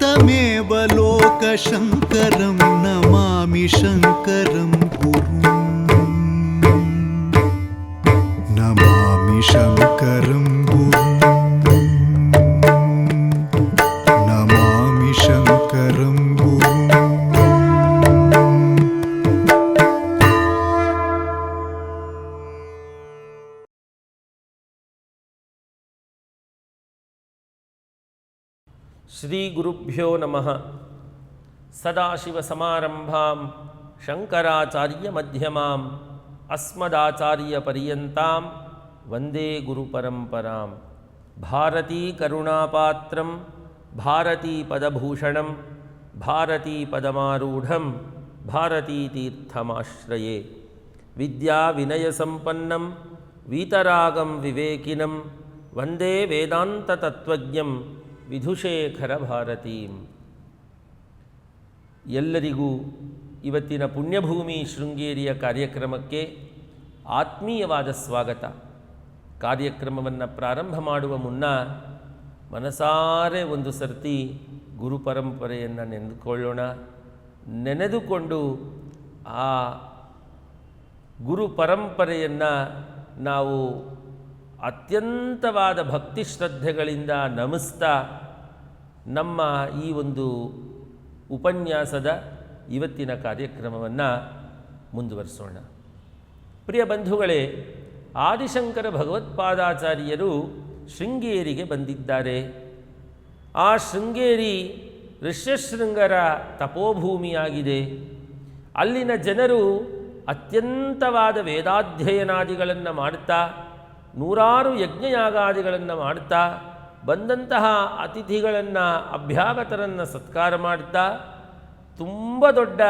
तमेव लोकशङ्करं नमामि शङ्करं नमामि शङ्करं श्रीगुरुभ्यो नमः. सदाशिवसमारम्भां शङ्कराचार्यमध्यमाम् अस्मदाचार्यपर्यन्तां वंदे गुरुपरम्परां भारतीकरुणापात्रं भारतीपदभूषणं भारतीपदमारूढं भारतीतीर्थमाश्रये. विद्याविनयसम्पन्नं वीतरागं विवेकिनं वंदे वेदान्ततत्त्वज्ञं ವಿಧುಶೇಖರ ಭಾರತೀಂ. ಎಲ್ಲರಿಗೂ ಇವತ್ತಿನ ಪುಣ್ಯಭೂಮಿ ಶೃಂಗೇರಿಯ ಕಾರ್ಯಕ್ರಮಕ್ಕೆ ಆತ್ಮೀಯವಾದ ಸ್ವಾಗತ. ಕಾರ್ಯಕ್ರಮವನ್ನು ಪ್ರಾರಂಭ ಮಾಡುವ ಮುನ್ನ ಮನಸಾರೆ ಒಂದು ಸರ್ತಿ ಗುರು ಪರಂಪರೆಯನ್ನು ನೆನೆದುಕೊಳ್ಳೋಣ ನೆನೆದುಕೊಂಡು ಆ ಗುರು ಪರಂಪರೆಯನ್ನು ನಾವು ಅತ್ಯಂತವಾದ ಭಕ್ತಿ ಶ್ರದ್ಧೆಗಳಿಂದ ನಮಿಸ್ತಾ ನಮ್ಮ ಈ ಒಂದು ಉಪನ್ಯಾಸದ ಇವತ್ತಿನ ಕಾರ್ಯಕ್ರಮವನ್ನು ಮುಂದುವರಿಸೋಣ. ಪ್ರಿಯ ಬಂಧುಗಳೇ, ಆದಿಶಂಕರ ಭಗವತ್ಪಾದಾಚಾರ್ಯರು ಶೃಂಗೇರಿಗೆ ಬಂದಿದ್ದಾರೆ. ಆ ಶೃಂಗೇರಿ ಋಷ್ಯಶೃಂಗರ ತಪೋಭೂಮಿಯಾಗಿದೆ. ಅಲ್ಲಿನ ಜನರು ಅತ್ಯಂತವಾದ ವೇದಾಧ್ಯಯನಾದಿಗಳನ್ನು ಮಾಡ್ತಾ ನೂರಾರು ಯಜ್ಞಯಾಗಾದಿಗಳನ್ನು ಮಾಡ್ತಾ, ಬಂದಂತಹ ಅತಿಥಿಗಳನ್ನು, ಅಭ್ಯಾಗತರನ್ನು ಸತ್ಕಾರ ಮಾಡ್ತಾ, ತುಂಬ ದೊಡ್ಡ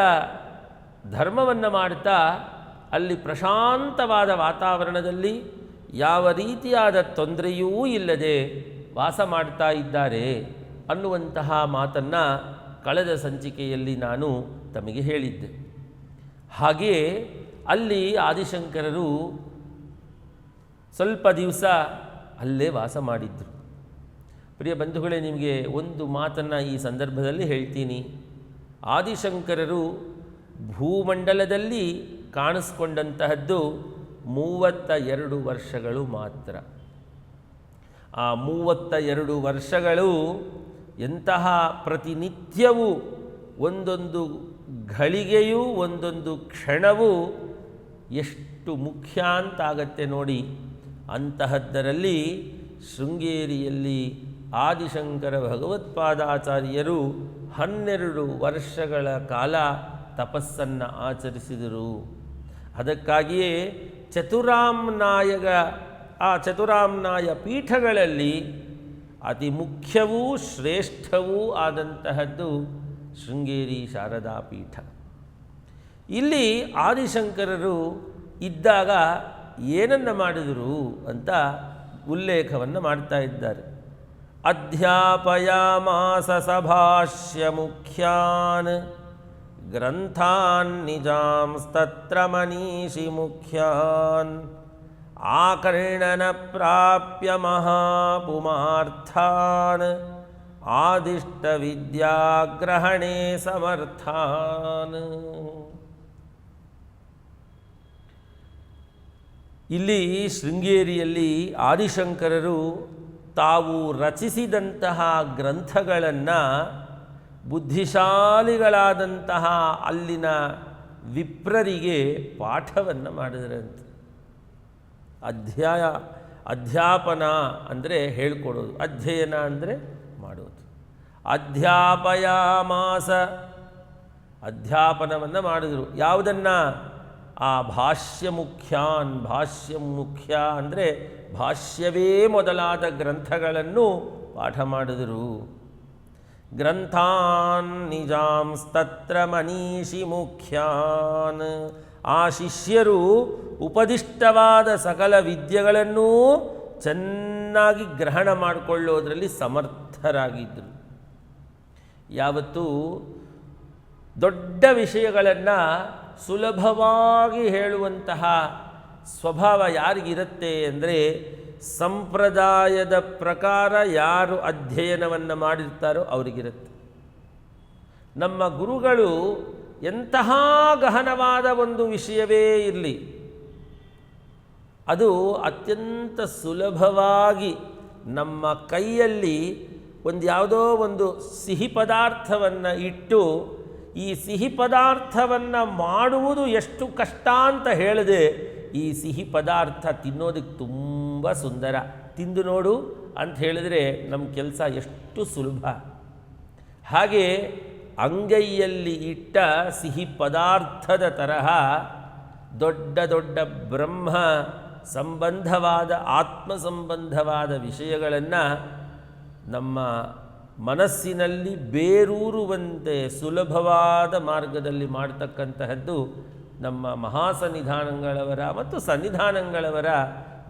ಧರ್ಮವನ್ನು ಮಾಡ್ತಾ, ಅಲ್ಲಿ ಪ್ರಶಾಂತವಾದ ವಾತಾವರಣದಲ್ಲಿ ಯಾವ ರೀತಿಯಾದ ತೊಂದರೆಯೂ ಇಲ್ಲದೆ ವಾಸ ಮಾಡ್ತಾ ಇದ್ದಾರೆ ಅನ್ನುವಂತಹ ಮಾತನ್ನು ಕಳೆದ ಸಂಚಿಕೆಯಲ್ಲಿ ನಾನು ತಮಗೆ ಹೇಳಿದ್ದೆ. ಹಾಗೆಯೇ ಅಲ್ಲಿ ಆದಿಶಂಕರರು ಸ್ವಲ್ಪ ದಿವಸ ಅಲ್ಲೇ ವಾಸ ಮಾಡಿದ್ರು. ಪ್ರಿಯ ಬಂಧುಗಳೇ, ನಿಮಗೆ ಒಂದು ಮಾತನ್ನು ಈ ಸಂದರ್ಭದಲ್ಲಿ ಹೇಳ್ತೀನಿ. ಆದಿಶಂಕರರು ಭೂಮಂಡಲದಲ್ಲಿ ಕಾಣಿಸ್ಕೊಂಡಂತಹದ್ದು ಮೂವತ್ತ ಎರಡು ವರ್ಷಗಳು ಮಾತ್ರ. ಆ ಮೂವತ್ತ ಎರಡು ವರ್ಷಗಳು ಎಂತಹ ಪ್ರತಿನಿತ್ಯವೂ ಒಂದೊಂದು ಘಳಿಗೆಯೂ ಒಂದೊಂದು ಕ್ಷಣವೂ ಎಷ್ಟು ಮುಖ್ಯ ಅಂತಾಗತ್ತೆ ನೋಡಿ. ಅಂತಹದ್ದರಲ್ಲಿ ಶೃಂಗೇರಿಯಲ್ಲಿ ಆದಿಶಂಕರ ಭಗವತ್ಪಾದಾಚಾರ್ಯರು ಹನ್ನೆರಡು ವರ್ಷಗಳ ಕಾಲ ತಪಸ್ಸನ್ನು ಆಚರಿಸಿದರು. ಅದಕ್ಕಾಗಿಯೇ ಚತುರಾಮ್ನಾಯಗ ಆ ಚತುರಾಮ್ನಾಯ ಪೀಠಗಳಲ್ಲಿ ಅತಿ ಮುಖ್ಯವೂ ಶ್ರೇಷ್ಠವೂ ಆದಂತಹದ್ದು ಶೃಂಗೇರಿ ಶಾರದಾ ಪೀಠ ಇಲ್ಲಿ ಆದಿಶಂಕರರು ಇದ್ದಾಗ ಏನನ್ನು ಮಾಡಿದರು ಅಂತ ಉಲ್ಲೇಖವನ್ನು ಮಾಡ್ತಾ ಇದ್ದಾರೆ. ಅಧ್ಯಾಪಯಾಮಾಸ ಸಭಾಷ್ಯ ಮುಖ್ಯಾನ್, ಗ್ರಂಥಾನ್ ನಿಜಾಂಸ್ತತ್ರ ಮನೀಷಿ ಮುಖ್ಯಾನ್, ಆಕರ್ಣನ ಪ್ರಾಪ್ಯ ಮಹಾಪುಮಾರ್ಥಾನ್, ಆದಿಷ್ಟ ವಿದ್ಯಾಗ್ರಹಣೆ ಸಮರ್ಥಾನ್. ಇಲ್ಲಿ ಶೃಂಗೇರಿಯಲ್ಲಿ ಆದಿಶಂಕರರು ತಾವು ರಚಿಸಿದಂತಹ ಗ್ರಂಥಗಳನ್ನು ಬುದ್ಧಿಶಾಲಿಗಳಾದಂತಹ ಅಲ್ಲಿನ ವಿಪ್ರರಿಗೆ ಪಾಠವನ್ನು ಮಾಡಿದರಂತೆ. ಅಧ್ಯಾಯ, ಅಧ್ಯಾಪನ ಅಂದರೆ ಹೇಳ್ಕೊಡೋದು, ಅಧ್ಯಯನ ಅಂದರೆ ಮಾಡೋದು. ಅಧ್ಯಾಪಯಾಮಾಸ ಅಧ್ಯಾಪನವನ್ನು ಮಾಡಿದರು. ಯಾವುದನ್ನು? ಆ ಭಾಷ್ಯ ಮುಖ್ಯಾನ್ ಭಾಷ್ಯ ಮುಖ್ಯ ಅಂದರೆ ಭಾಷ್ಯವೇ ಮೊದಲಾದ ಗ್ರಂಥಗಳನ್ನು ಪಾಠ ಮಾಡಿದರು. ಗ್ರಂಥಾನ್ ನಿಜಾಂಸ್ತತ್ರ ಮನೀಷಿ ಮುಖ್ಯಾನ್. ಆ ಶಿಷ್ಯರು ಉಪದಿಷ್ಟವಾದ ಸಕಲ ವಿದ್ಯೆಗಳನ್ನೂ ಚೆನ್ನಾಗಿ ಗ್ರಹಣ ಮಾಡಿಕೊಳ್ಳೋದರಲ್ಲಿ ಸಮರ್ಥರಾಗಿದ್ದರು ಯಾವತ್ತೂ ದೊಡ್ಡ ವಿಷಯಗಳನ್ನು ಸುಲಭವಾಗಿ ಹೇಳುವಂತಹ ಸ್ವಭಾವ ಯಾರಿಗಿರುತ್ತೆ ಅಂದರೆ ಸಂಪ್ರದಾಯದ ಪ್ರಕಾರ ಯಾರು ಅಧ್ಯಯನವನ್ನು ಮಾಡಿರ್ತಾರೋ ಅವರಿಗಿರುತ್ತೆ. ನಮ್ಮ ಗುರುಗಳು ಎಂತಹ ಗಹನವಾದ ಒಂದು ವಿಷಯವೇ ಇರಲಿ, ಅದು ಅತ್ಯಂತ ಸುಲಭವಾಗಿ ನಮ್ಮ ಕೈಯಲ್ಲಿ ಒಂದು ಯಾವುದೋ ಒಂದು ಸಿಹಿ ಪದಾರ್ಥವನ್ನು ಇಟ್ಟು ಈ ಸಿಹಿ ಪದಾರ್ಥವನ್ನು ಮಾಡುವುದು ಎಷ್ಟು ಕಷ್ಟ ಅಂತ ಹೇಳಿದೆ, ಈ ಸಿಹಿ ಪದಾರ್ಥ ತಿನ್ನೋದಕ್ಕೆ ತುಂಬ ಸುಂದರ. ತಿಂದು ನೋಡು ಅಂತ ಹೇಳಿದರೆ ನಮ್ಮ ಕೆಲಸ ಎಷ್ಟು ಸುಲಭ. ಹಾಗೆ ಅಂಗೈಯಲ್ಲಿ ಇಟ್ಟ ಸಿಹಿ ಪದಾರ್ಥದ ತರಹ ದೊಡ್ಡ ದೊಡ್ಡ ಬ್ರಹ್ಮ ಸಂಬಂಧವಾದ ಆತ್ಮ ಸಂಬಂಧವಾದ ವಿಷಯಗಳನ್ನು ನಮ್ಮ ಮನಸ್ಸಿನಲ್ಲಿ ಬೇರೂರುವಂತೆ ಸುಲಭವಾದ ಮಾರ್ಗದಲ್ಲಿ ಮಾಡ್ತಕ್ಕಂತಹದ್ದು ನಮ್ಮ ಮಹಾಸನ್ನಿಧಾನಗಳವರ ಮತ್ತು ಸನ್ನಿಧಾನಗಳವರ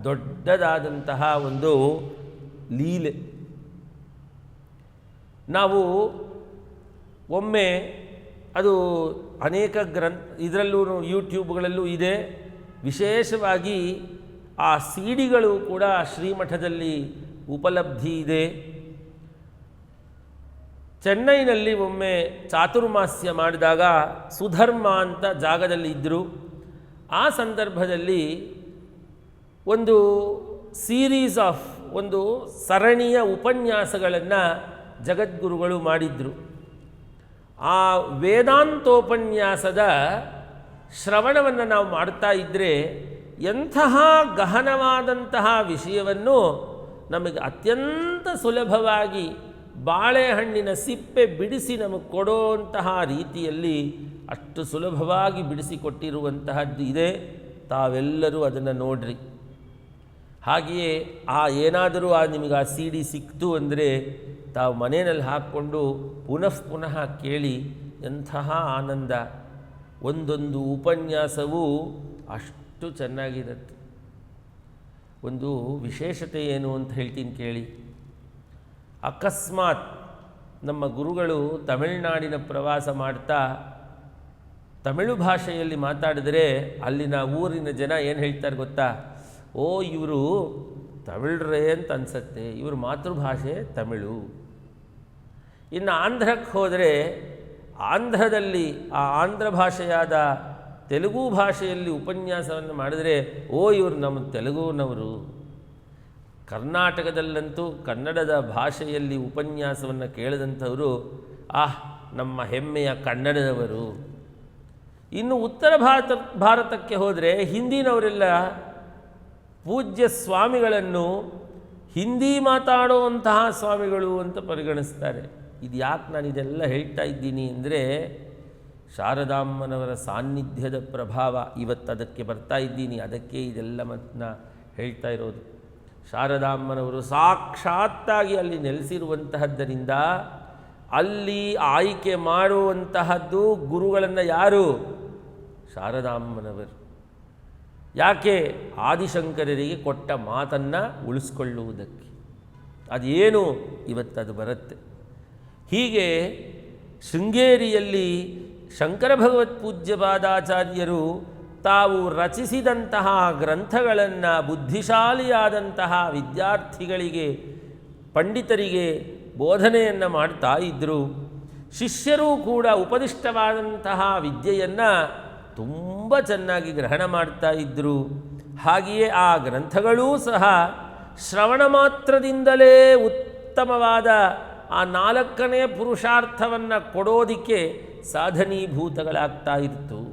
ದೊಡ್ಡದಾದಂತಹ ಒಂದು ಲೀಲೆ. ನಾವು ಒಮ್ಮೆ ಅದು ಅನೇಕ ಗ್ರಂಥ, ಇದರಲ್ಲೂ ಯೂಟ್ಯೂಬ್ಗಳಲ್ಲೂ ಇದೆ. ವಿಶೇಷವಾಗಿ ಆ ಸಿಡಿಗಳು ಕೂಡ ಶ್ರೀಮಠದಲ್ಲಿ ಉಪಲಬ್ಧಿ ಇದೆ. ಚೆನ್ನೈನಲ್ಲಿ ಒಮ್ಮೆ ಚಾತುರ್ಮಾಸ್ಯ ಮಾಡಿದಾಗ ಸುಧರ್ಮ ಅಂತ ಜಾಗದಲ್ಲಿ ಇದ್ದರು ಆ ಸಂದರ್ಭದಲ್ಲಿ ಒಂದು ಸೀರೀಸ್ ಆಫ್ ಒಂದು ಸರಣಿಯ ಉಪನ್ಯಾಸಗಳನ್ನು ಜಗದ್ಗುರುಗಳು ಮಾಡಿದ್ರು. ಆ ವೇದಾಂತೋಪನ್ಯಾಸದ ಶ್ರವಣವನ್ನು ನಾವು ಮಾಡ್ತಾ ಇದ್ದರೆ ಎಂತಹ ಗಹನವಾದಂತಹ ವಿಷಯವನ್ನು ನಮಗೆ ಅತ್ಯಂತ ಸುಲಭವಾಗಿ ಬಾಳೆಹಣ್ಣಿನ ಸಿಪ್ಪೆ ಬಿಡಿಸಿ ನಮಗೆ ಕೊಡೋಂತಹ ರೀತಿಯಲ್ಲಿ ಅಷ್ಟು ಸುಲಭವಾಗಿ ಬಿಡಿಸಿಕೊಟ್ಟಿರುವಂತಹದ್ದು ಇದೆ. ತಾವೆಲ್ಲರೂ ಅದನ್ನು ನೋಡ್ರಿ. ಹಾಗೆಯೇ ಆ ಏನಾದರೂ ಆ ನಿಮಗೆ ಆ ಸಿ ಡಿ ಸಿಕ್ತು ಅಂದರೆ ತಾವು ಮನೆಯಲ್ಲಿ ಹಾಕ್ಕೊಂಡು ಪುನಃ ಪುನಃ ಕೇಳಿ ಎಂತಹ ಆನಂದ. ಒಂದೊಂದು ಉಪನ್ಯಾಸವೂ ಅಷ್ಟು ಚೆನ್ನಾಗಿರುತ್ತೆ. ಒಂದು ವಿಶೇಷತೆ ಏನು ಅಂತ ಹೇಳ್ತೀನಿ ಕೇಳಿ. ಅಕಸ್ಮಾತ್ ನಮ್ಮ ಗುರುಗಳು ತಮಿಳುನಾಡಿನ ಪ್ರವಾಸ ಮಾಡ್ತಾ ತಮಿಳು ಭಾಷೆಯಲ್ಲಿ ಮಾತಾಡಿದರೆ ಅಲ್ಲಿನ ಊರಿನ ಜನ ಏನು ಹೇಳ್ತಾರೆ ಗೊತ್ತಾ? ಓ, ಇವರು ತಮಿಳ್ರೇ ಅಂತ ಅನ್ಸತ್ತೆ. ಇವ್ರ ಮಾತೃಭಾಷೆ ತಮಿಳು. ಇನ್ನು ಆಂಧ್ರಕ್ಕೆ ಹೋದರೆ ಆಂಧ್ರದಲ್ಲಿ, ಆ ಆಂಧ್ರ ಭಾಷೆಯಾದ ತೆಲುಗು ಭಾಷೆಯಲ್ಲಿ ಉಪನ್ಯಾಸವನ್ನು ಮಾಡಿದರೆ, ಓ, ಇವರು ನಮ್ಮ ತೆಲುಗುನವರು. ಕರ್ನಾಟಕದಲ್ಲಂತೂ ಕನ್ನಡದ ಭಾಷೆಯಲ್ಲಿ ಉಪನ್ಯಾಸವನ್ನು ಕೇಳಿದಂಥವರು, ಆಹ್, ನಮ್ಮ ಹೆಮ್ಮೆಯ ಕನ್ನಡದವರು. ಇನ್ನು ಉತ್ತರ ಭಾರತ, ಭಾರತಕ್ಕೆ ಹೋದರೆ ಹಿಂದಿನವರೆಲ್ಲ ಪೂಜ್ಯ ಸ್ವಾಮಿಗಳನ್ನು ಹಿಂದಿ ಮಾತಾಡುವಂತಹ ಸ್ವಾಮಿಗಳು ಅಂತ ಪರಿಗಣಿಸ್ತಾರೆ. ಇದು ಯಾಕೆ ನಾನು ಇದೆಲ್ಲ ಹೇಳ್ತಾ ಇದ್ದೀನಿ ಅಂದರೆ, ಶಾರದಾಮ್ಮನವರ ಸಾನ್ನಿಧ್ಯದ ಪ್ರಭಾವ ಇವತ್ತು ಅದಕ್ಕೆ ಬರ್ತಾ ಇದ್ದೀನಿ, ಅದಕ್ಕೆ ಇದೆಲ್ಲ ಮತ್ತನ್ನ ಹೇಳ್ತಾ ಇರೋದು. ಶಾರದಾಮ್ಮನವರು ಸಾಕ್ಷಾತ್ತಾಗಿ ಅಲ್ಲಿ ನೆಲೆಸಿರುವಂತಹದ್ದರಿಂದ ಅಲ್ಲಿ ಆಯ್ಕೆ ಮಾಡುವಂತಹದ್ದು ಗುರುಗಳನ್ನು ಯಾರು? ಶಾರದಾಮ್ಮನವರು ಯಾಕೆ? ಆದಿಶಂಕರರಿಗೆ ಕೊಟ್ಟ ಮಾತನ್ನು ಉಳಿಸ್ಕೊಳ್ಳುವುದಕ್ಕೆ. ಅದೇನು? ಇವತ್ತದು ಬರುತ್ತೆ. ಹೀಗೆ ಶೃಂಗೇರಿಯಲ್ಲಿ ಶಂಕರ ಭಗವತ್ ಪೂಜ್ಯಪಾದಾಚಾರ್ಯರು ತಾವು ರಚಿಸಿದಂತಹ ಗ್ರಂಥಗಳನ್ನು ಬುದ್ಧಿಶಾಲಿಯಾದಂತಹ ವಿದ್ಯಾರ್ಥಿಗಳಿಗೆ, ಪಂಡಿತರಿಗೆ ಬೋಧನೆಯನ್ನು ಮಾಡ್ತಾ ಇದ್ದರು ಶಿಷ್ಯರೂ ಕೂಡ ಉಪದಿಷ್ಟವಾದಂತಹ ವಿದ್ಯೆಯನ್ನು ತುಂಬ ಚೆನ್ನಾಗಿ ಗ್ರಹಣ ಮಾಡ್ತಾ ಇದ್ದರು ಹಾಗೆಯೇ ಆ ಗ್ರಂಥಗಳೂ ಸಹ ಶ್ರವಣ ಮಾತ್ರದಿಂದಲೇ ಉತ್ತಮವಾದ ಆ ನಾಲ್ಕನೇ ಪುರುಷಾರ್ಥವನ್ನು ಕೊಡೋದಿಕ್ಕೆ ಸಾಧನೀಭೂತಗಳಾಗ್ತಾ ಇತ್ತು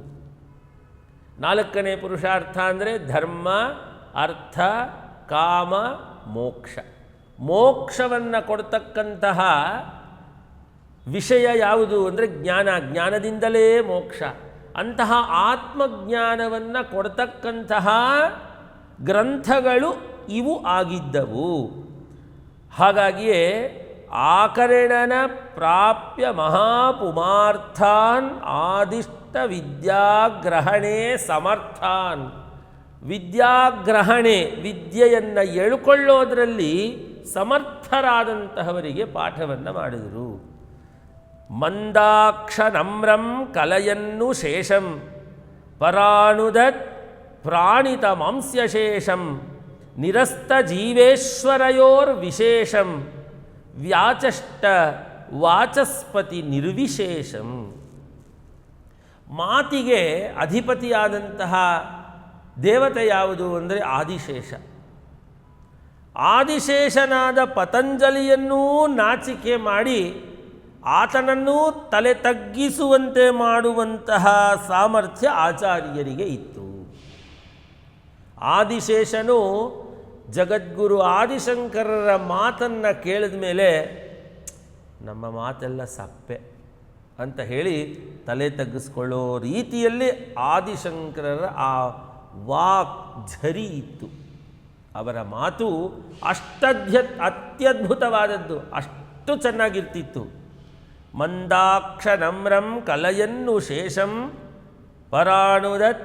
ನಾಲ್ಕನೇ ಪುರುಷಾರ್ಥ ಅಂದರೆ ಧರ್ಮ, ಅರ್ಥ, ಕಾಮ, ಮೋಕ್ಷ. ಮೋಕ್ಷವನ್ನು ಕೊಡ್ತಕ್ಕಂತಹ ವಿಷಯ ಯಾವುದು ಅಂದರೆ ಜ್ಞಾನ, ಜ್ಞಾನದಿಂದಲೇ ಮೋಕ್ಷ. ಅಂತಹ ಆತ್ಮಜ್ಞಾನವನ್ನು ಕೊಡ್ತಕ್ಕಂತಹ ಗ್ರಂಥಗಳು ಇವು ಆಗಿದ್ದವು. ಹಾಗಾಗಿಯೇ ಆಕರಣನ ಪ್ರಾಪ್ಯ ಮಹಾಪುಮಾರ್ಥಾನ್ ಆದಿಷ್ಟ ವಿದ್ಯಾಗ್ರಹಣೆ ಸಮರ್ಥಾನ್ ವಿದ್ಯಾಗ್ರಹಣೆ ವಿದ್ಯೆಯನ್ನು ಎಳ್ಕೊಳ್ಳೋದರಲ್ಲಿ ಸಮರ್ಥರಾದಂತಹವರಿಗೆ ಪಾಠವನ್ನು ಮಾಡಿದರು। ಮಂದಾಕ್ಷ ನಮ್ರಂ ಕಲಯನ್ನು ಶೇಷಂ ಪರಾನುದತ್ ಪ್ರಾಣಿತ ಮಾಂಸ್ಯಶೇಷಂ ನಿರಸ್ತ ಜೀವೇಶ್ವರಯೋರ್ ವಿಶೇಷಂ ವ್ಯಾಚಷ್ಟ ವಾಚಸ್ಪತಿ ನಿರ್ವಿಶೇಷಂ. ಮಾತಿಗೆ ಅಧಿಪತಿಯಾದಂತಹ ದೇವತೆ ಯಾವುದು ಅಂದರೆ ಆದಿಶೇಷ. ಆದಿಶೇಷನಾದ ಪತಂಜಲಿಯನ್ನೂ ನಾಚಿಕೆ ಮಾಡಿ ಆತನನ್ನೂ ತಲೆ ತಗ್ಗಿಸುವಂತೆ ಮಾಡುವಂತಹ ಸಾಮರ್ಥ್ಯ ಆಚಾರ್ಯರಿಗೆ ಇತ್ತು. ಆದಿಶೇಷನು ಜಗದ್ಗುರು ಆದಿಶಂಕರರ ಮಾತನ್ನು ಕೇಳಿದ ಮೇಲೆ, ನಮ್ಮ ಮಾತೆಲ್ಲ ಸಪ್ಪೆ ಅಂತ ಹೇಳಿ ತಲೆ ತಗ್ಗಿಸ್ಕೊಳ್ಳೋ ರೀತಿಯಲ್ಲಿ ಆದಿಶಂಕರರ ಆ ವಾಕ್ ಝರಿ ಇತ್ತು. ಅವರ ಮಾತು ಅಷ್ಟಧ್ಯ ಅತ್ಯದ್ಭುತವಾದದ್ದು, ಅಷ್ಟು ಚೆನ್ನಾಗಿರ್ತಿತ್ತು. ಮಂದಾಕ್ಷ ನಮ್ರಂ ಕಲಯನ್ನು ಶೇಷಂ, ಪರಾಣುದತ್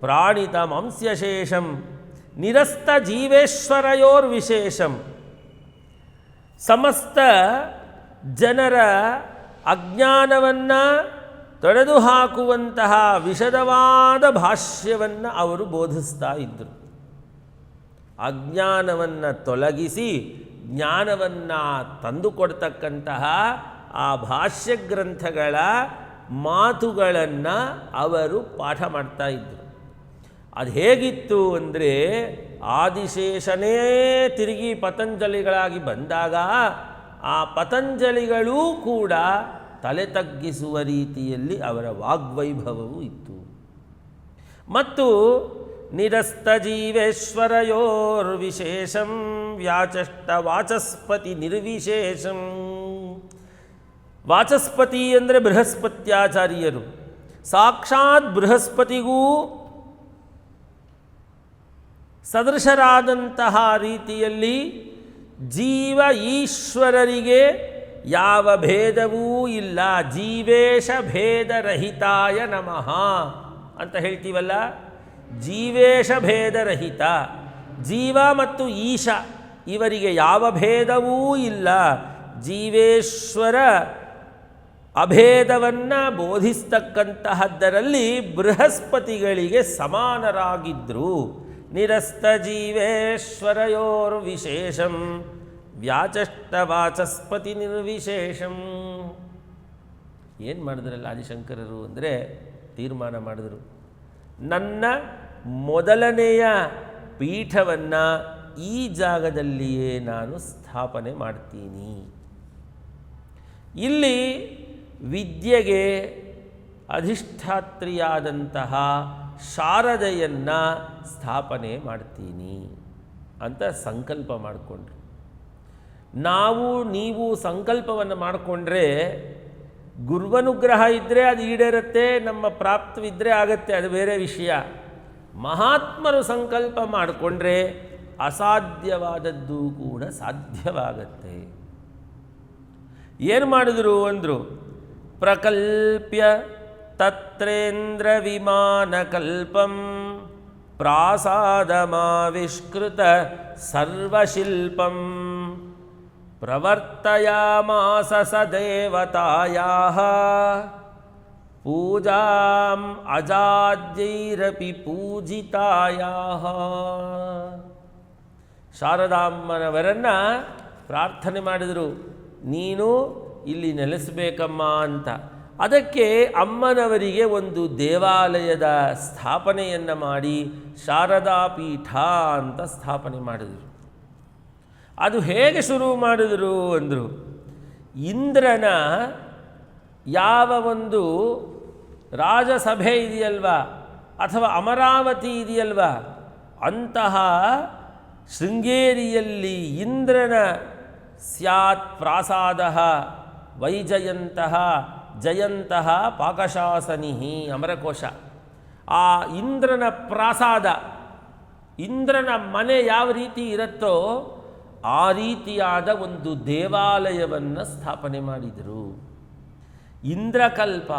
ಪ್ರಾಣಿತ ಮಂಸ್ಯಶೇಷಂ ನಿರಸ್ತ ಜೀವೇಶ್ವರಯೋರ್ ವಿಶೇಷಂ. ಸಮಸ್ತ ಜನರ ಅಜ್ಞಾನವನ್ನು ತೊಡೆದು ಹಾಕುವಂತಹ ವಿಷದವಾದ ಭಾಷ್ಯವನ್ನು ಅವರು ಬೋಧಿಸ್ತಾ ಇದ್ದರು ಅಜ್ಞಾನವನ್ನು ತೊಲಗಿಸಿ ಜ್ಞಾನವನ್ನು ತಂದುಕೊಡ್ತಕ್ಕಂತಹ ಆ ಭಾಷ್ಯ ಗ್ರಂಥಗಳ ಮಾತುಗಳನ್ನು ಅವರು ಪಾಠ ಮಾಡ್ತಾ ಇದ್ದರು ಅದು ಹೇಗಿತ್ತು ಅಂದರೆ ಆದಿಶೇಷನೇ ತಿರುಗಿ ಪತಂಜಲಿಗಳಾಗಿ ಬಂದಾಗ ಆ ಪತಂಜಲಿಗಳೂ ಕೂಡ ತಲೆ ತಗ್ಗಿಸುವ ರೀತಿಯಲ್ಲಿ ಅವರ ವಾಗ್ವೈಭವವೂ ಇತ್ತು. ಮತ್ತು ನಿರಸ್ತ ಜೀವೇಶ್ವರಯೋರ್ವಿಶೇಷಂ ವ್ಯಾಚಷ್ಟ ವಾಚಸ್ಪತಿ ನಿರ್ವಿಶೇಷಂ. ವಾಚಸ್ಪತಿ ಅಂದರೆ ಬೃಹಸ್ಪತ್ಯಾಚಾರ್ಯರು. ಸಾಕ್ಷಾತ್ ಬೃಹಸ್ಪತಿಗೂ ಸದೃಶರಾದಂತಹ ರೀತಿಯಲ್ಲಿ ಜೀವ ಈಶ್ವರರಿಗೆ ಯಾವ ಭೇದವೂ ಇಲ್ಲ. ಜೀವೇಶ ಭೇದರಹಿತಾಯ ನಮಃ. ಅಂತ ಹೇಳ್ತೀವಲ್ಲ? ಜೀವೇಶ ಭೇದರಹಿತ ಜೀವ ಮತ್ತು ಈಶ ಇವರಿಗೆ ಯಾವ ಭೇದವೂ ಇಲ್ಲ. ಜೀವೇಶ್ವರ ಅಭೇದವನ್ನು ಬೋಧಿಸ್ತಕ್ಕಂತಹದ್ದರಲ್ಲಿ ಬೃಹಸ್ಪತಿಗಳಿಗೆ ಸಮಾನರಾಗಿದ್ದರು ನಿರಸ್ತ ಜೀವೇಶ್ವರಯೋರ್ ವಿಶೇಷಂ ವ್ಯಾಚಷ್ಟ ವಾಚಸ್ಪತಿ ನಿರ್ವಿಶೇಷಂ ಏನು ಮಾಡಿದ್ರಲ್ಲ ಆದಿಶಂಕರರು ಅಂದರೆ ತೀರ್ಮಾನ ಮಾಡಿದರು. ನನ್ನ ಮೊದಲನೆಯ ಪೀಠವನ್ನು ಈ ಜಾಗದಲ್ಲಿಯೇ ನಾನು ಸ್ಥಾಪನೆ ಮಾಡ್ತೀನಿ. ಇಲ್ಲಿ ವಿದ್ಯೆಗೆ ಅಧಿಷ್ಠಾತ್ರಿಯಾದಂತಹ ಶಾರದೆಯನ್ನು ಸ್ಥಾಪನೆ ಮಾಡ್ತೀನಿ ಅಂತ ಸಂಕಲ್ಪ ಮಾಡಿಕೊಂಡ್ರು. ನಾವು ನೀವು ಸಂಕಲ್ಪವನ್ನು ಮಾಡಿಕೊಂಡ್ರೆ ಗುರುವನುಗ್ರಹ ಇದ್ದರೆ ಅದು ಈಡೇರುತ್ತೆ, ನಮ್ಮ ಪ್ರಾಪ್ತವಿದ್ದರೆ ಆಗತ್ತೆ, ಅದು ಬೇರೆ ವಿಷಯ. ಮಹಾತ್ಮರು ಸಂಕಲ್ಪ ಮಾಡಿಕೊಂಡ್ರೆ ಅಸಾಧ್ಯವಾದದ್ದು ಕೂಡ ಸಾಧ್ಯವಾಗತ್ತೆ. ಏನು ಮಾಡಿದ್ರು ಅಂದರು, ಪ್ರಕಲ್ಪ್ಯ ತತ್ರೇಂದ್ರ ವಿಮಾನಕಲ್ಪಂ ಪ್ರಾಸಾದಮಾವಿಷ್ಕೃತ ಸರ್ವಶಿಲ್ಪಂ. ಪ್ರವರ್ತಯಾಮಾಸ ಸ ದೇವತಾಯಾः ಪೂಜಾಂ ಅಜಾದ್ಯೈರಪಿ ಪೂಜಿತಾಯಾಃ ಶಾರದಾಮ್ಮನವರನ್ನು ಪ್ರಾರ್ಥನೆ ಮಾಡಿದರು, ನೀನು ಇಲ್ಲಿ ನೆಲೆಸಬೇಕಮ್ಮ ಅಂತ. ಅದಕ್ಕೆ ಅಮ್ಮನವರಿಗೆ ಒಂದು ದೇವಾಲಯದ ಸ್ಥಾಪನೆಯನ್ನು ಮಾಡಿ ಶಾರದಾ ಪೀಠ ಅಂತ ಸ್ಥಾಪನೆ ಮಾಡಿದರು. ಅದು ಹೇಗೆ ಶುರು ಮಾಡಿದರು ಅಂದರು, ಇಂದ್ರನ ಯಾವ ಒಂದು ರಾಜಸಭೆ ಇದೆಯಲ್ವಾ ಅಥವಾ ಅಮರಾವತಿ ಇದೆಯಲ್ವಾ, ಅಂತಹ ಶೃಂಗೇರಿಯಲ್ಲಿ ಇಂದ್ರನ ಸ್ಯಾತ್ ಪ್ರಾಸಾದ ವೈಜಯಂತಹ ಜಯಂತಹ ಪಾಕಶಾಸನಿಹಿ ಅಮರಕೋಶ. ಆ ಇಂದ್ರನ ಪ್ರಾಸಾದ, ಇಂದ್ರನ ಮನೆ ಯಾವ ರೀತಿ ಇರುತ್ತೋ ಆ ರೀತಿಯಾದ ಒಂದು ದೇವಾಲಯವನ್ನು ಸ್ಥಾಪನೆ ಮಾಡಿದರು. ಇಂದ್ರಕಲ್ಪ,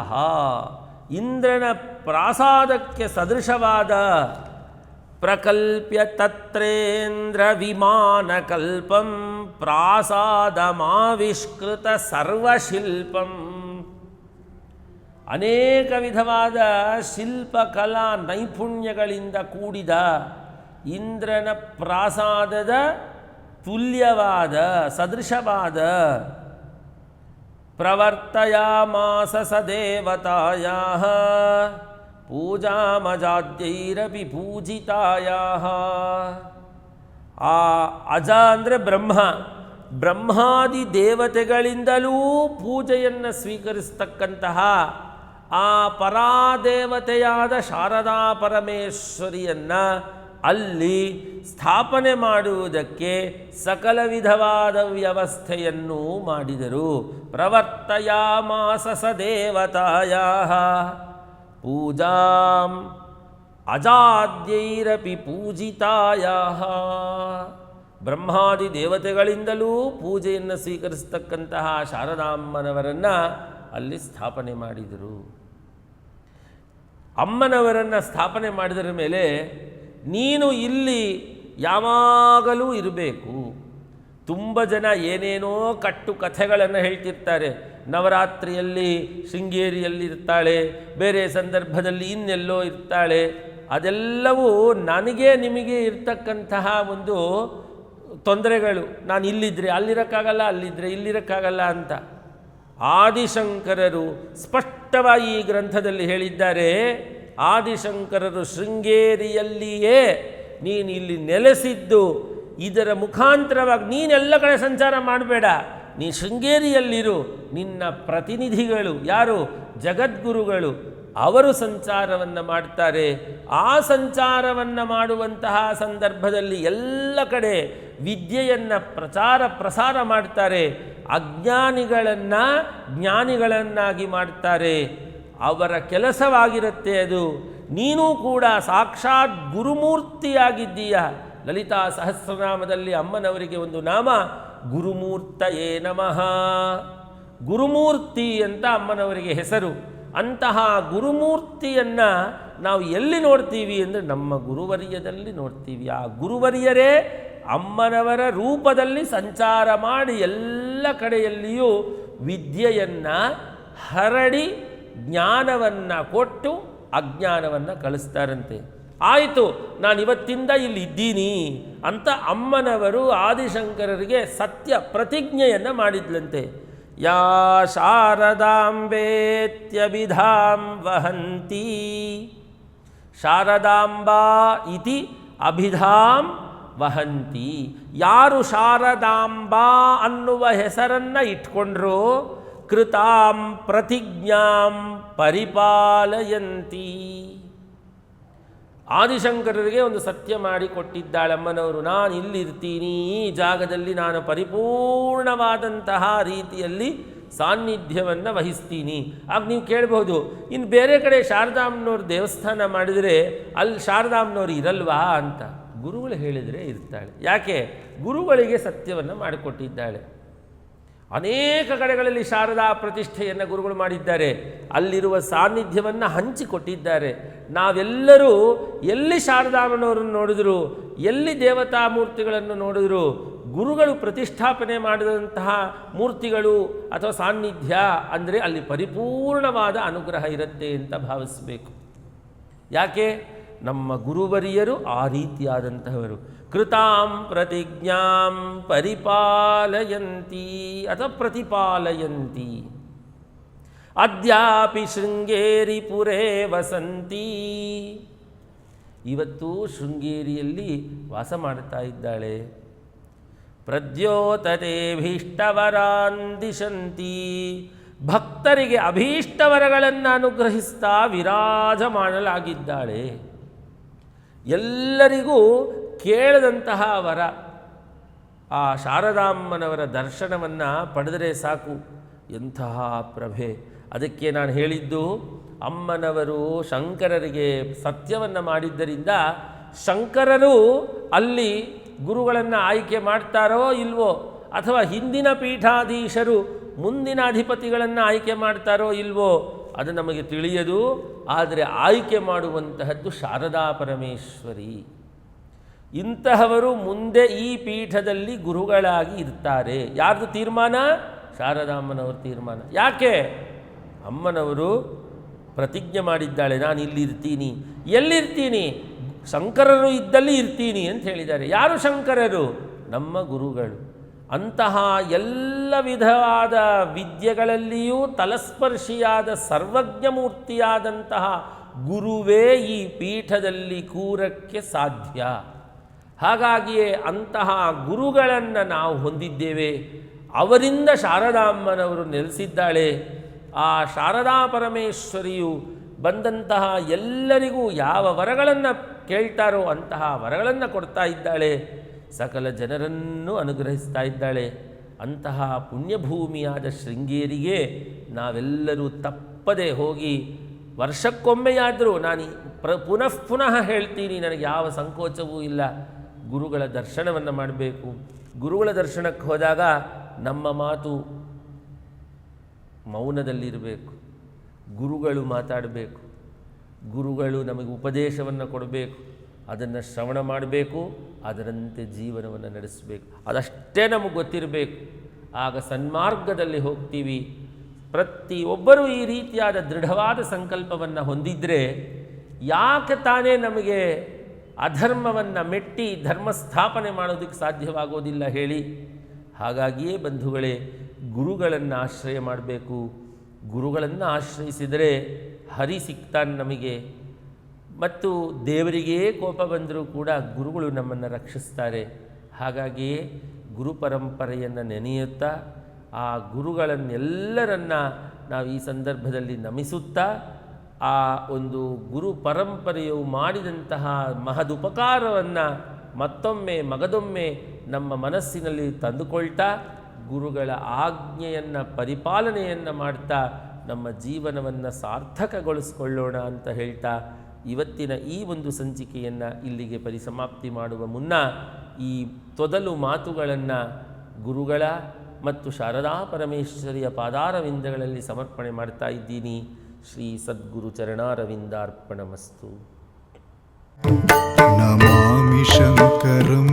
ಇಂದ್ರನ ಪ್ರಾಸಾದಕ್ಕೆ ಸದೃಶವಾದ ಪ್ರಕಲ್ಪ್ಯ ತತ್ರೇಂದ್ರ ವಿಮಾನಕಲ್ಪಂ ಪ್ರಾಸಾದಮಾವಿಷ್ಕೃತ ಸರ್ವಶಿಲ್ಪಂ. ಅನೇಕ ವಿಧವಾದ ಶಿಲ್ಪಕಲಾ ನೈಪುಣ್ಯಗಳಿಂದ ಕೂಡಿದ ಇಂದ್ರನ ಪ್ರಾಸಾದದ ತುಲ್ಯವಾದ, ಸದೃಶವಾದ ಪ್ರವರ್ತಯಾಮಾಸ ಸ ದೇವತಾಯ ಪೂಜಾಮಜಾದ್ಯೈರಪಿ ಪೂಜಿತಾಯ ಆ ಅಜ ಅಂದರೆ ಬ್ರಹ್ಮ. ಬ್ರಹ್ಮಾದಿ ದೇವತೆಗಳಿಂದಲೂ ಪೂಜೆಯನ್ನು ಸ್ವೀಕರಿಸ್ತಕ್ಕಂತಹ ಆ ಪರಾದೇವತೆಯಾದ ಶಾರದಾ ಪರಮೇಶ್ವರಿಯನ್ನು ಅಲ್ಲಿ ಸ್ಥಾಪನೆ ಮಾಡುವುದಕ್ಕೆ ಸಕಲ ವಿಧವಾದ ವ್ಯವಸ್ಥೆಯನ್ನು ಮಾಡಿದರು. ಪ್ರವರ್ತಯಾ ಮಾಸಸ ದೇವತಾಯ ಪೂಜಾಂ ಅಜಾದ್ಯೈರಪಿ ಪೂಜಿತಾಯ ಬ್ರಹ್ಮಾದಿ ದೇವತೆಗಳಿಂದಲೂ ಪೂಜೆಯನ್ನು ಸ್ವೀಕರಿಸತಕ್ಕಂತಹ ಶಾರದಾಮ್ಮನವರನ್ನು ಅಲ್ಲಿ ಸ್ಥಾಪನೆ ಮಾಡಿದರು. ಅಮ್ಮನವರನ್ನು ಸ್ಥಾಪನೆ ಮಾಡಿದರ ಮೇಲೆ ನೀನು ಇಲ್ಲಿ ಯಾವಾಗಲೂ ಇರಬೇಕು. ತುಂಬ ಜನ ಏನೇನೋ ಕಟ್ಟು ಕಥೆಗಳನ್ನು ಹೇಳ್ತಿರ್ತಾರೆ. ನವರಾತ್ರಿಯಲ್ಲಿ ಶೃಂಗೇರಿಯಲ್ಲಿ ಇರ್ತಾಳೆ, ಬೇರೆ ಸಂದರ್ಭದಲ್ಲಿ ಇನ್ನೆಲ್ಲೋ ಇರ್ತಾಳೆ. ಅದೆಲ್ಲವೂ ನನಗೆ ನಿಮಗೆ ಇರ್ತಕ್ಕಂತಹ ಒಂದು ತೊಂದರೆಗಳು. ನಾನು ಇಲ್ಲಿದ್ದರೆ ಅಲ್ಲಿರೋಕ್ಕಾಗಲ್ಲ ಅಲ್ಲಿದ್ದರೆ ಇಲ್ಲಿರೋಕ್ಕಾಗಲ್ಲ ಅಂತ. ಆದಿಶಂಕರರು ಸ್ಪಷ್ಟವಾಗಿ ಈ ಗ್ರಂಥದಲ್ಲಿ ಹೇಳಿದ್ದಾರೆ, ಆದಿಶಂಕರರು ಶೃಂಗೇರಿಯಲ್ಲಿಯೇ ನೀನು ಇಲ್ಲಿ ನೆಲೆಸಿದ್ದು, ಇದರ ಮುಖಾಂತರವಾಗಿ ನೀನೆಲ್ಲ ಕಡೆ ಸಂಚಾರ ಮಾಡಬೇಡ, ನೀ ಶೃಂಗೇರಿಯಲ್ಲಿರು, ನಿನ್ನ ಪ್ರತಿನಿಧಿಗಳು ಯಾರು? ಜಗದ್ಗುರುಗಳು, ಅವರು ಸಂಚಾರವನ್ನು ಮಾಡ್ತಾರೆ. ಆ ಸಂಚಾರವನ್ನು ಮಾಡುವಂತಹ ಸಂದರ್ಭದಲ್ಲಿ ಎಲ್ಲ ಕಡೆ ವಿದ್ಯೆಯನ್ನು ಪ್ರಚಾರ ಪ್ರಸಾರ ಮಾಡ್ತಾರೆ, ಅಜ್ಞಾನಿಗಳನ್ನು ಜ್ಞಾನಿಗಳನ್ನಾಗಿ ಮಾಡ್ತಾರೆ. ಅವರ ಕೆಲಸವಾಗಿರುತ್ತೆ ಅದು. ನೀನೂ ಕೂಡ ಸಾಕ್ಷಾತ್ ಗುರುಮೂರ್ತಿಯಾಗಿದ್ದೀಯ? ಲಲಿತಾ ಸಹಸ್ರನಾಮದಲ್ಲಿ ಅಮ್ಮನವರಿಗೆ ಒಂದು ನಾಮ ಗುರುಮೂರ್ತಯೇ ನಮಃ. ಗುರುಮೂರ್ತಿ ಅಂತ ಅಮ್ಮನವರಿಗೆ ಹೆಸರು. ಅಂತಹ ಗುರುಮೂರ್ತಿಯನ್ನು ನಾವು ಎಲ್ಲಿ ನೋಡ್ತೀವಿ ಅಂದರೆ ನಮ್ಮ ಗುರುವರ್ಯದಲ್ಲಿ ನೋಡ್ತೀವಿ. ಆ ಗುರುವರ್ಯರೇ ಅಮ್ಮನವರ ರೂಪದಲ್ಲಿ ಸಂಚಾರ ಮಾಡಿ ಎಲ್ಲ ಕಡೆಯಲ್ಲಿಯೂ ವಿದ್ಯೆಯನ್ನು ಹರಡಿ ಜ್ಞಾನವನ್ನು ಕೊಟ್ಟು ಅಜ್ಞಾನವನ್ನು ಕಳಿಸ್ತಾರಂತೆ. ಆಯಿತು ನಾನು ಇವತ್ತಿಂದ ಇಲ್ಲಿ ಇದ್ದೀನಿ ಅಂತ ಅಮ್ಮನವರು ಆದಿಶಂಕರರಿಗೆ ಸತ್ಯ ಪ್ರತಿಜ್ಞೆಯನ್ನು ಮಾಡಿದ್ಲಂತೆ. ಯಾ ಶಾರದಾಂಬೇತ್ಯಭಿಧಾಂ ವಹಂತಿ. ಶಾರದಾಂಬಾ ಇತಿ ಅಭಿಧಾಂ ವಹಂತಿ. ಯಾರು ಶಾರದಾಂಬಾ ಅನ್ನುವ ಹೆಸರನ್ನು ಇಟ್ಕೊಂಡ್ರು? ಕೃತಾಂ ಪ್ರತಿಜ್ಞಾಂ ಪರಿಪಾಲಯಂತಿ. ಆದಿಶಂಕರರಿಗೆ ಒಂದು ಸತ್ಯ ಮಾಡಿ ಕೊಟ್ಟಿದ್ದಾಳೆ ಅಮ್ಮನವರು ನಾನು ಇಲ್ಲಿರ್ತೀನಿ. ಈ ಜಾಗದಲ್ಲಿ ನಾನು ಪರಿಪೂರ್ಣವಾದಂತಹ ರೀತಿಯಲ್ಲಿ ಸಾನ್ನಿಧ್ಯವನ್ನು ವಹಿಸ್ತೀನಿ. ಆಗ ನೀವು ಕೇಳಬಹುದು ಇನ್ನು ಬೇರೆ ಕಡೆ ಶಾರದಾಮ್ನವ್ರು ದೇವಸ್ಥಾನ ಮಾಡಿದರೆ ಅಲ್ಲಿ ಶಾರದಾಮ್ನವ್ರು ಇರಲ್ವಾ ಅಂತ. ಗುರುಗಳು ಹೇಳಿದರೆ ಇರ್ತಾಳೆ. ಯಾಕೆ? ಗುರುಗಳಿಗೆ ಸತ್ಯವನ್ನು ಮಾಡಿಕೊಟ್ಟಿದ್ದಾಳೆ. ಅನೇಕ ಕಡೆಗಳಲ್ಲಿ ಶಾರದಾ ಪ್ರತಿಷ್ಠೆಯನ್ನು ಗುರುಗಳು ಮಾಡಿದ್ದಾರೆ. ಅಲ್ಲಿರುವ ಸಾನ್ನಿಧ್ಯವನ್ನು ಹಂಚಿಕೊಟ್ಟಿದ್ದಾರೆ. ನಾವೆಲ್ಲರೂ ಎಲ್ಲಿ ಶಾರದಾಮನವರನ್ನು ನೋಡಿದ್ರು, ಎಲ್ಲಿ ದೇವತಾ ಮೂರ್ತಿಗಳನ್ನು ನೋಡಿದ್ರು, ಗುರುಗಳು ಪ್ರತಿಷ್ಠಾಪನೆ ಮಾಡಿದಂತಹ ಮೂರ್ತಿಗಳು ಅಥವಾ ಸಾನ್ನಿಧ್ಯ ಅಂದರೆ ಅಲ್ಲಿ ಪರಿಪೂರ್ಣವಾದ ಅನುಗ್ರಹ ಇರುತ್ತೆ ಅಂತ ಭಾವಿಸಬೇಕು. ಯಾಕೆ? ನಮ್ಮ ಗುರುವರಿಯರು ಆ ರೀತಿಯಾದಂತಹವರು ಕೃತಾಂ ಪ್ರತಿಜ್ಞಾಂ ಪರಿಪಾಲಯಂತಿ ಅಥವಾ ಪ್ರತಿಪಾಲಯಂತಿ. ಅದ್ಯಾಪಿ ಶೃಂಗೇರಿ ಪುರೇ ವಸಂತಿ. ಇವತ್ತು ಶೃಂಗೇರಿಯಲ್ಲಿ ವಾಸ ಮಾಡ್ತಾ ಇದ್ದಾಳೆ. ಪ್ರದ್ಯೋತತೆಭೀಷ್ಟವರಾನ್ ದಿಶಂತಿ. ಭಕ್ತರಿಗೆ ಅಭೀಷ್ಟವರಗಳನ್ನು ಅನುಗ್ರಹಿಸ್ತಾ ವಿರಾಜಮಾನಲಾಗಿದ್ದಾಳೆ ಎಲ್ಲರಿಗೂ ಕೇಳದಂತಹ ವರ. ಆ ಶಾರದಾಮ್ಮನವರ ದರ್ಶನವನ್ನು ಪಡೆದರೆ ಸಾಕು. ಎಂತಹ ಪ್ರಭೆ. ಅದಕ್ಕೆ ನಾನು ಹೇಳಿದ್ದು, ಅಮ್ಮನವರು ಶಂಕರರಿಗೆ ಸತ್ಯವನ್ನು ಮಾಡಿದ್ದರಿಂದ ಶಂಕರರು ಅಲ್ಲಿ ಗುರುಗಳನ್ನು ಆಯ್ಕೆ ಮಾಡ್ತಾರೋ ಇಲ್ವೋ, ಅಥವಾ ಹಿಂದಿನ ಪೀಠಾಧೀಶರು ಮುಂದಿನ ಅಧಿಪತಿಗಳನ್ನು ಆಯ್ಕೆ ಮಾಡ್ತಾರೋ ಇಲ್ವೋ ಅದು ನಮಗೆ ತಿಳಿಯದು, ಆದರೆ ಆಯ್ಕೆ ಮಾಡುವಂತಹದ್ದು ಶಾರದಾ ಪರಮೇಶ್ವರಿ. ಇಂತಹವರು ಮುಂದೆ ಈ ಪೀಠದಲ್ಲಿ ಗುರುಗಳಾಗಿ ಇರ್ತಾರೆ. ಯಾರ್ದು ತೀರ್ಮಾನ? ಶಾರದಾಮ್ಮನವ್ರ ತೀರ್ಮಾನ. ಯಾಕೆ? ಅಮ್ಮನವರು ಪ್ರತಿಜ್ಞೆ ಮಾಡಿದ್ದಾಳೆ, ನಾನು ಇಲ್ಲಿರ್ತೀನಿ ಎಲ್ಲಿರ್ತೀನಿ? ಶಂಕರರು ಇದ್ದಲ್ಲಿ ಇರ್ತೀನಿ ಅಂತ ಹೇಳಿದ್ದಾರೆ. ಯಾರು ಶಂಕರರು? ನಮ್ಮ ಗುರುಗಳು. ಅಂತಹ ಎಲ್ಲ ವಿಧವಾದ ವಿದ್ಯೆಗಳಲ್ಲಿಯೂ ತಲಸ್ಪರ್ಶಿಯಾದ ಸರ್ವಜ್ಞಮೂರ್ತಿಯಾದಂತಹ ಗುರುವೇ ಈ ಪೀಠದಲ್ಲಿ ಕೂರಕ್ಕೆ ಸಾಧ್ಯ. ಹಾಗಾಗಿಯೇ ಅಂತಹ ಗುರುಗಳನ್ನು ನಾವು ಹೊಂದಿದ್ದೇವೆ. ಅವರಿಂದ ಶಾರದಾಮ್ಮನವರು ನೆಲೆಸಿದ್ದಾಳೆ. ಆ ಶಾರದಾ ಪರಮೇಶ್ವರಿಯು ಬಂದಂತಹ ಎಲ್ಲರಿಗೂ ಯಾವ ವರಗಳನ್ನು ಕೇಳ್ತಾರೋ ಅಂತಹ ವರಗಳನ್ನು ಕೊಡ್ತಾ ಇದ್ದಾಳೆ. ಸಕಲ ಜನರನ್ನು ಅನುಗ್ರಹಿಸ್ತಾ ಇದ್ದಾಳೆ. ಅಂತಹ ಪುಣ್ಯಭೂಮಿಯಾದ ಶೃಂಗೇರಿಗೆ ನಾವೆಲ್ಲರೂ ತಪ್ಪದೆ ಹೋಗಿ ವರ್ಷಕ್ಕೊಮ್ಮೆಯಾದರೂ ನಾನು ಪ್ರ ಪುನಃ ಪುನಃ ಹೇಳ್ತೀನಿ, ನನಗೆ ಯಾವ ಸಂಕೋಚವೂ ಇಲ್ಲ. ಗುರುಗಳ ದರ್ಶನವನ್ನು ಮಾಡಬೇಕು. ಗುರುಗಳ ದರ್ಶನಕ್ಕೆ ಹೋದಾಗ ನಮ್ಮ ಮಾತು ಮೌನದಲ್ಲಿರಬೇಕು. ಗುರುಗಳು ಮಾತಾಡಬೇಕು. ಗುರುಗಳು ನಮಗೆ ಉಪದೇಶವನ್ನು ಕೊಡಬೇಕು. ಅದನ್ನು ಶ್ರವಣ ಮಾಡಬೇಕು, ಅದರಂತೆ ಜೀವನವನ್ನು ನಡೆಸಬೇಕು. ಅದಷ್ಟೇ ನಮಗೆ ಗೊತ್ತಿರಬೇಕು. ಆಗ ಸನ್ಮಾರ್ಗದಲ್ಲಿ ಹೋಗ್ತೀವಿ. ಪ್ರತಿಯೊಬ್ಬರೂ ಈ ರೀತಿಯಾದ ದೃಢವಾದ ಸಂಕಲ್ಪವನ್ನು ಹೊಂದಿದ್ರೆ ಯಾಕೆ ತಾನೇ ನಮಗೆ ಅಧರ್ಮವನ್ನು ಮೆಟ್ಟಿ ಧರ್ಮ ಸ್ಥಾಪನೆ ಮಾಡೋದಕ್ಕೆ ಸಾಧ್ಯವಾಗೋದಿಲ್ಲ ಹೇಳಿ. ಹಾಗಾಗಿಯೇ ಬಂಧುಗಳೇ, ಗುರುಗಳನ್ನು ಆಶ್ರಯ ಮಾಡಬೇಕು. ಗುರುಗಳನ್ನು ಆಶ್ರಯಿಸಿದರೆ ಹರಿ ಸಿಗ್ತಾನೆ ನಮಗೆ. ಮತ್ತು ದೇವರಿಗೇ ಕೋಪ ಬಂದರೂ ಕೂಡ ಗುರುಗಳು ನಮ್ಮನ್ನು ರಕ್ಷಿಸ್ತಾರೆ. ಹಾಗಾಗಿಯೇ ಗುರು ಪರಂಪರೆಯನ್ನು ನೆನೆಯುತ್ತಾ, ಆ ಗುರುಗಳನ್ನೆಲ್ಲರನ್ನ ನಾವು ಈ ಸಂದರ್ಭದಲ್ಲಿ ನಮಿಸುತ್ತಾ, ಆ ಒಂದು ಗುರು ಪರಂಪರೆಯು ಮಾಡಿದಂತಹ ಮಹದುಪಕಾರವನ್ನು ಮತ್ತೊಮ್ಮೆ ಮಗದೊಮ್ಮೆ ನಮ್ಮ ಮನಸ್ಸಿನಲ್ಲಿ ತಂದುಕೊಳ್ತಾ, ಗುರುಗಳ ಆಜ್ಞೆಯನ್ನು ಪರಿಪಾಲನೆಯನ್ನು ಮಾಡ್ತಾ, ನಮ್ಮ ಜೀವನವನ್ನು ಸಾರ್ಥಕಗೊಳಿಸ್ಕೊಳ್ಳೋಣ ಅಂತ ಹೇಳ್ತಾ ಇವತ್ತಿನ ಈ ಒಂದು ಸಂಚಿಕೆಯನ್ನು ಇಲ್ಲಿಗೆ ಪರಿಸಮಾಪ್ತಿ ಮಾಡುವ ಮುನ್ನ ಈ ತೊದಲು ಮಾತುಗಳನ್ನು ಗುರುಗಳ ಮತ್ತು ಶಾರದಾ ಪರಮೇಶ್ವರಿಯ ಪಾದಾರವಿಂದಗಳಲ್ಲಿ ಸಮರ್ಪಣೆ ಮಾಡ್ತಾ ಇದ್ದೀನಿ. ಶ್ರೀ ಸದ್ಗುರು ಚರಣಾರವಿಂದಾರ್ಪಣಮಸ್ತು. ನಮಾಮಿ ಶಂಕರಂ